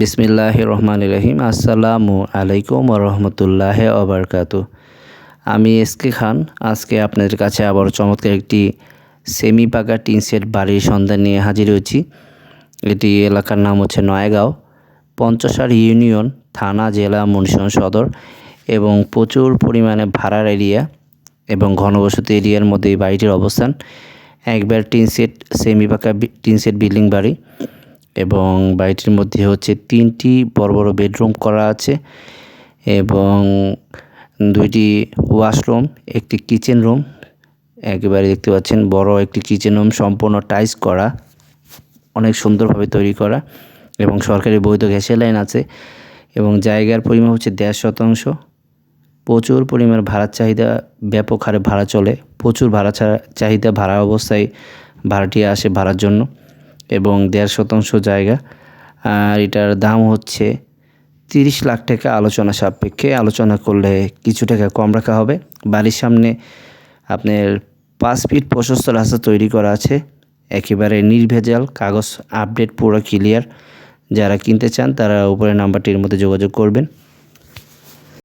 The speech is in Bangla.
বিসমিল্লাহ রহমান রহিম আসসালামু আলাইকুম রহমতুল্লাহ অবরকাত আমি এসকে খান। আজকে আপনাদের কাছে আবার চমৎকার একটি সেমি পাকা টিন সেট বাড়ির সন্ধান নিয়ে হাজির হয়েছি। এটি এলাকার নাম হচ্ছে নয়াগাঁও। পঞ্চসার ইউনিয়ন, থানা, জেলা, মুন্সিগঞ্জ সদর এবং প্রচুর পরিমাণে ভাড়ার এরিয়া এবং ঘনবসতি এরিয়ার মধ্যে এই বাড়িটির অবস্থান। একবার টিন সেট সেমি পাকা টিন বিল্ডিং বাড়ি। এবং বাড়িটির মধ্যে হচ্ছে তিনটি বড় বড় বেডরুম করা আছে এবং দুইটি ওয়াশরুম, একটি কিচেন রুম, একেবারে দেখতে পাচ্ছেন বড় একটি কিচেন রুম সম্পূর্ণ টাইস করা, অনেক সুন্দরভাবে তৈরি করা এবং সরকারি বৈধ গ্যাসের লাইন আছে এবং জায়গার পরিমাণ হচ্ছে দেড় শতাংশ। প্রচুর পরিমাণ ভাড়ার চাহিদা, ব্যাপক হারে ভাড়া চলে, প্রচুর ভাড়া চাহিদা ভাড়া অবস্থায় ভাড়াটি আসে ভাড়ার জন্য। এবং দেড় শতাংশ জায়গা। আর এটার দাম হচ্ছে তিরিশ লাখ টাকা আলোচনা সাপেক্ষে। আলোচনা করলে কিছু টাকা কম রাখা হবে। বাড়ির সামনে আপনার পাঁচ ফিট প্রশস্ত রাস্তা তৈরি করা আছে। একেবারে নির্ভেজাল, কাগজ আপডেট, পুরো ক্লিয়ার। যারা কিনতে চান তারা উপরের নাম্বারটির মধ্যে যোগাযোগ করবেন।